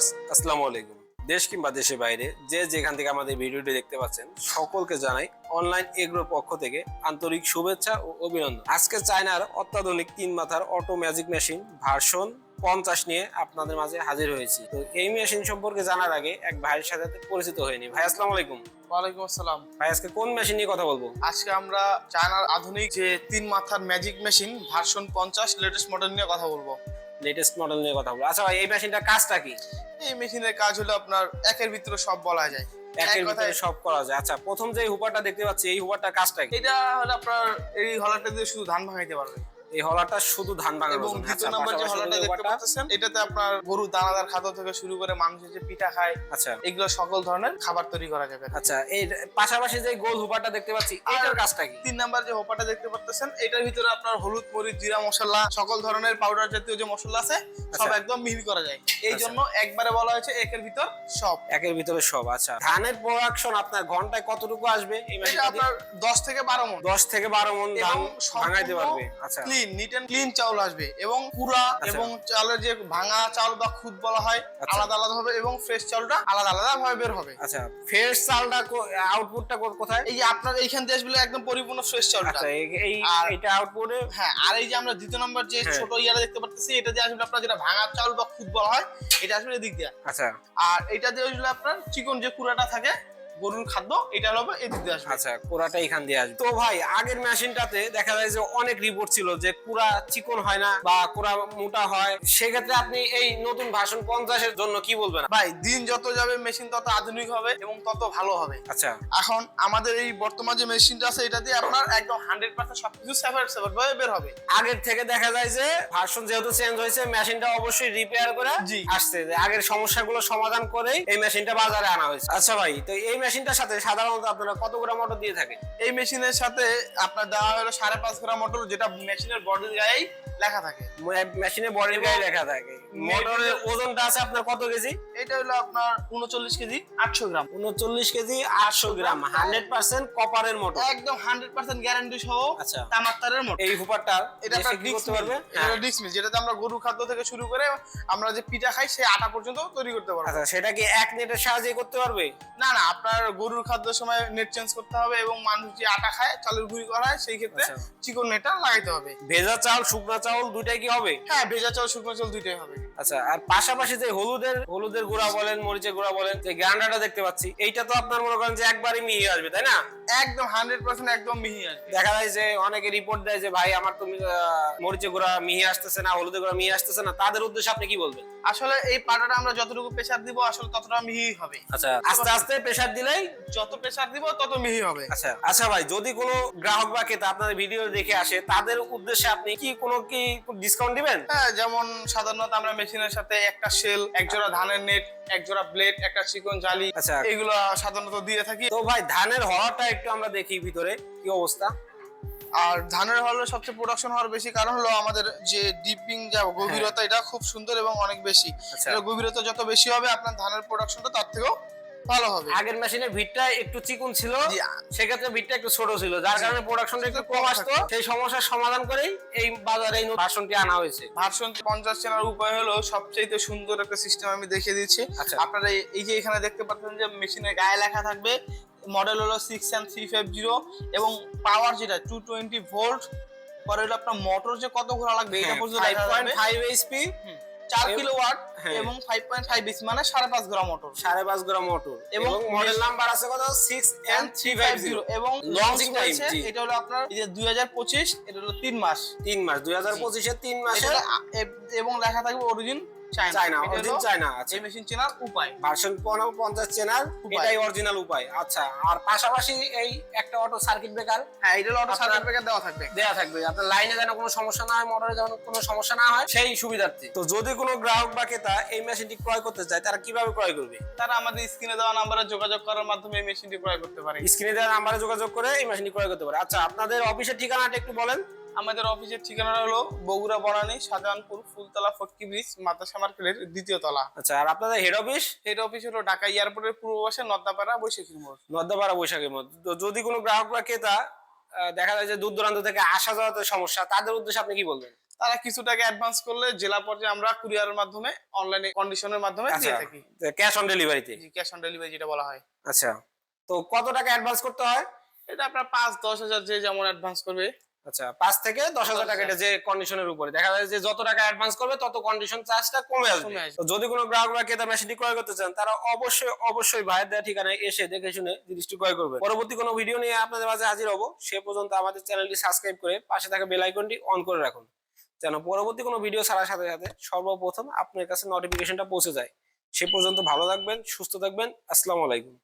Viewers আসসালামু আলাইকুম। দেশ কিংবা দেশের বাইরে যে যেখান থেকে আমাদের ভিডিওটি দেখতে পাচ্ছেন সকলকে জানাই অনলাইন এগ্রোর পক্ষ থেকে আন্তরিক শুভেচ্ছা ও অভিনন্দন। আজকে চায়নার অত্যাধুনিক তিন মাথার অটো ম্যাজিক মেশিন ভার্সন পঞ্চাশ নিয়ে আপনাদের মাঝে হাজির হয়েছি। তো এই মেশিন সম্পর্কে জানার আগে এক ভাইয়ের সাথে পরিচিত হয়নি। ভাই আসসালামু আলাইকুম। ওয়ালাইকুম আসসালাম। ভাই আজকে কোন মেশিন নিয়ে কথা বলব? আজকে আমরা চায়নার আধুনিক যে তিন মাথার ম্যাজিক মেশিন ভার্সন পঞ্চাশ লেটেস্ট মডেল নিয়ে কথা বলব। লেটেস্ট মডেল নিয়ে কথা বলব। আচ্ছা ভাই এই মেশিনটা কাজটা কি? এই মেশিনের কাজ হলো আপনার একের ভিতরে সব বলা যায়। একের এক ভিতরে সব করা যায়। আচ্ছা প্রথম যে হুপারটা দেখতে পাচ্ছি এই হুপারটা কাজটা কি? এটা হলো আপনার এই হলারটা দিয়ে শুধু ধান ভাঙাইতে পারবে এই হলাটা শুধু ধান ভাঙার এবং জন্য। দ্বিতীয় আচ্ছা, নাম্বার যে যে দেখতে পাচ্ছেন এটাতে আপনার গরু দানাদার খাদ্য থেকে শুরু করে মানুষের যে পিঠা খায় আচ্ছা। এগুলো সকল ধরনের খাবার তৈরি করা যাবে। আচ্ছা এই পাশাপাশি যে গোল হুপারটা দেখতে পাচ্ছি এটার কাজটা কি? তিন নাম্বার যে হোপাটা দেখতে পাচ্ছেন এটার ভিতরে আপনার হলুদ মরিচ জিরা মশলা সকল ধরনের পাউডার জাতীয় যে মশলা আছে সব আচ্ছা। একদম মিহি করা যায়। এই আচ্ছা। জন্য একবারে বলা হয়েছে একের ভিতর সব। একের ভিতরে সব আচ্ছা। ধানের প্রোডাকশন আপনার ঘন্টায় কতটুকু আসবে? এটা আপনার দশ থেকে বারো মন। দশ থেকে বারো মন ধান ভাঙাইতে পারবে আচ্ছা। ক্লিন নিট এন্ড ক্লিন চাউল আসবে এবং পুরা আচ্ছা। এবং চালের যে ভাঙা চাউল বা খুদ বলা হয় আচ্ছা। আলাদা আলাদা হবে এবং ফ্রেশ চাউলটা আলাদা আলাদা ভাবে বের হবে। আচ্ছা। ফ্রেশ চালটা আউটপুটটা কোথায়? এই যে আপনার এইখান আসবে একদম পরিপূর্ণ ফ্রেশ চাউলটা। আচ্ছা এই- এটা আউটপুটে হ্যাঁ আর এই যে আমরা দ্বিতীয় নম্বর যে হ্যাঁ। ছোট ইয়ারা দেখতে পাচ্ছি এটা দিয়ে আসবে আপনার যেটা ভাঙা চাউল বা খুদ বলা হয় এটা আসবে এদিক দিয়ে। আচ্ছা। আর এটা দিয়ে আসলে আপনার চিকন যে কুড়াটা থাকে গরুর খাদ্য এটা হলো এদিক দিয়ে আসবে। আচ্ছা কুড়াটা এখান দিয়ে আসবে। তো ভাই আগের মেশিনটাতে দেখা যায় যে অনেক রিপোর্ট ছিল যে কুড়া চিকন হয় না বা কুড়া মোটা হয়। সেক্ষেত্রে আপনি এই নতুন ভাষণ পঞ্চাশের জন্য কি বলবেন? ভাই দিন যত যাবে মেশিন তত আধুনিক হবে এবং তত ভালো হবে। আচ্ছা। এখন আমাদের এই বর্তমান যে মেশিনটা আছে এটা দিয়ে আপনার একদম হান্ড্রেড পার্সেন্ট সবকিছু সেপারেট সেপারেট ভাবে বের হবে। আগের থেকে দেখা যায় যে ভার্সন যেহেতু চেঞ্জ হয়েছে মেশিনটা অবশ্যই রিপেয়ার করে জি। আসছে। যে আগের সমস্যাগুলো সমাধান করেই এই মেশিনটা বাজারে আনা হয়েছে। আচ্ছা ভাই তো এই মেশিনটার সাথে সাধারণত আপনারা কত গ্রাম অটো দিয়ে থাকে এই মেশিনের সাথে আপনার দেওয়া হলো সাড়ে পাঁচ গ্রাম মোটর যেটা মেশিনের বডির গায়েই লেখা থাকে। মেশিনের বডির গায়ে লেখা থাকে। মোটরের ওজনটা আছে আপনার কত কেজি? এটা হলো আপনার উনচল্লিশ কেজি আটশো গ্রাম। উনচল্লিশ কেজি আটশো গ্রাম। হান্ড্রেড পার্সেন্ট কপারের মোটর একদম হান্ড্রেড পার্সেন্ট গ্যারান্টি সহ আচ্ছা। তামাক তারের মোটর এই হুপারটা এটা আপনার ডিক্স করতে পারবে? মিল হ্যাঁ। ডিক্স মিল যেটাতে আমরা গরু খাদ্য থেকে শুরু করে আমরা যে পিঠা খাই সেই আটা পর্যন্ত তৈরি করতে পারব। আচ্ছা সেটা কি এক নেটের সাহায্যে করতে পারবে? না না আপনার গরুর খাদ্যের সময় নেট চেঞ্জ করতে হবে এবং মানুষ যে আটা খায় চালের গুঁড়ি করা হয় সেই ক্ষেত্রে আচ্ছা। চিকন নেটটা লাগাইতে হবে। ভেজা চাল শুকনা চাউল দুইটাই কি হবে? হ্যাঁ ভেজা চাল শুকনো চাল দুইটাই হবে। আচ্ছা আর পাশাপাশি যে হলুদের হলুদের গুঁড়া বলেন মরিচের গুঁড়া বলেন যে গ্রান্ডারটা দেখতে পাচ্ছি এইটা তো আপনার মনে করেন যে একবারই মিহি আসবে তাই না? একদম হান্ড্রেড পার্সেন্ট একদম মিহি আসবে। দেখা যায় যে অনেকে রিপোর্ট দেয় যে ভাই আমার তুমি মরিচের গুঁড়া মিহি আসতেছে না হলুদের গুঁড়া মিহি আসতেছে না। তাদের উদ্দেশ্যে আপনি কি বলবেন? আসলে এই পাটাটা আমরা যতটুকু প্রেসার দিব আসলে ততটা মিহি হবে। আচ্ছা আস্তে আস্তে প্রেসার দিলেই যত প্রেসার দিব তত মিহি হবে। আচ্ছা আচ্ছা ভাই যদি কোনো গ্রাহক বা ক্রেতা আপনাদের ভিডিও দেখে আসে তাদের উদ্দেশ্যে আপনি কি কোনো কি ডিসকাউন্ট দিবেন? হ্যাঁ যেমন সাধারণত আমরা মেশিনের সাথে একটা শেল এক জোড়া ধানের নেট এক জোড়া ব্লেড একটা চিকন জালি আচ্ছা। এগুলো সাধারণত দিয়ে থাকি। তো ভাই ধানের হওয়াটা একটু আমরা দেখি ভিতরে কি অবস্থা? আর ধানের হলে সবচেয়ে প্রোডাকশন হওয়ার বেশি কারণ হলো আমাদের যে ডিপিং যা গভীরতা এটা খুব সুন্দর এবং অনেক বেশি। আচ্ছা। গভীরতা যত বেশি হবে আপনার ধানের প্রোডাকশনটা তার থেকেও ভালো হবে। আগের মেশিনের ভিটটা একটু চিকন ছিল সেক্ষেত্রে ভিটটা একটু ছোট ছিল যার কারণে প্রোডাকশনটা একটু কম আসতো। সেই সমস্যার সমাধান করেই এই বাজারে এই ভার্সনটি আনা হয়েছে। ভার্সন পঞ্চাশ চেনার উপায় হলো সবচেয়ে সুন্দর একটা সিস্টেম আমি দেখিয়ে দিচ্ছি। আচ্ছা। আপনারা এই- যে এখানে দেখতে পাচ্ছেন যে মেশিনের গায়ে লেখা থাকবে মডেল হলো six and three five zero এবং পাওয়ার যেটা টু টোয়েন্টি ভোল্ট পরে হলো আপনার মোটর যে কত ঘোরা লাগবে এটা পর্যন্ত ফাইভ এইচপি চার এব- কিলো ওয়াট হ্যাঁ। এবং ফাইভ পয়েন্ট ফাইভ বিসি মানে সাড়ে পাঁচ গ্রাম মোটর সাড়ে পাঁচ গ্রাম মোটর এবং মডেল নাম্বার আছে কত? Six N three five zero এবং লঞ্চ হয়েছে এটা হলো আপনার এই যে দুই হাজার পঁচিশ এটা হলো তিন মাস। তিন মাস দুই হাজার পঁচিশের তিন মাসে। এবং লেখা থাকবে অরিজিন চায়না অরিজিন চায়না আচ্ছা এই মেশিন চেনার উপায়। ভার্সন পঞ্চাশ চেনার উপায়। এটাই অরিজিনাল উপায়। আচ্ছা আর পাশাপাশি এই একটা অটো সার্কিট ব্রেকার হ্যাঁ এটা অটো সার্কিট ব্রেকার দেওয়া থাকবে। দেয়া থাকবে। আপনার লাইনে যেন কোনো সমস্যা না হয় মোটরে যেন কোনো সমস্যা না হয় সেই সুবিধার্থে। তো যদি কোনো গ্রাহক বা ক্রেতা এই মেশিনটি ক্রয় করতে চায় তারা কীভাবে ক্রয় করবে? তারা আমাদের স্ক্রিনে দেওয়া নাম্বারে যোগাযোগ করার মাধ্যমে এই মেশিনটি ক্রয় করতে পারে। স্ক্রিনে দেওয়া নাম্বারে যোগাযোগ করে এই মেশিনটি ক্রয় করতে পারে। আচ্ছা আপনাদের অফিসের ঠিকানাটা একটু বলেন। আমাদের অফিসের ঠিকানাটা হলো বগুড়া বনানী শাহজাহানপুর ফুলতলা ফটকি ব্রিজ মাতাসা মার্কেটের দ্বিতীয় তলা। আচ্ছা আর আপনাদের হেড অফিস হেড অফিস হলো ঢাকা এয়ারপোর্টের পূর্ব পাশে নদ্দাপাড়া বৈশাখী মোড়। নর্দাপাড়া বৈশাখের তো যদি কোনো গ্রাহক বা ক্রেতা দেখা যায় যে দূর দূরান্ত থেকে আসা যাওয়াতে সমস্যা তাদের উদ্দেশ্যে আপনি কি বলবেন? তারা কিছু টাকা অ্যাডভান্স করলে জেলা পর্যায়ে আমরা কুরিয়ারের মাধ্যমে অনলাইনে কন্ডিশনের মাধ্যমে দিয়ে আচ্ছা থাকি ক্যাশ অন ডেলিভারিতে ক্যাশ অন ডেলিভারি যেটা বলা হয়। আচ্ছা তো কত টাকা অ্যাডভান্স করতে হয়? এটা আপনার পাঁচ দশ হাজার যে যেমন অ্যাডভান্স করবে আচ্ছা পাঁচ থেকে দশ হাজার টাকা এটা যে কন্ডিশনের উপরে। দেখা যায় যে যত টাকা অ্যাডভান্স করবে তত কন্ডিশন চার্জটা কমে আসবে। যদি কোনো গ্রাহক বা ক্রেতা মেশিনটি ক্রয় করতে চান তারা অবশ্যই অবশ্যই ভাইয়ের দেওয়া ঠিকানায় এসে দেখে শুনে জিনিসটি ক্রয় করবে। পরবর্তী কোনো ভিডিও নিয়ে আপনাদের মাঝে হাজির হব। সে পর্যন্ত আমাদের চ্যানেলটি সাবস্ক্রাইব করে পাশে থাকা বেল আইকনটি অন করে রাখুন। যেন পরবর্তী কোনো ভিডিও ছাড়ার সাথে সাথে সর্বপ্রথম আপনার কাছে নোটিফিকেশনটা পৌঁছে যায়। সে পর্যন্ত ভালো থাকবেন সুস্থ থাকবেন। আসসালামু আলাইকুম।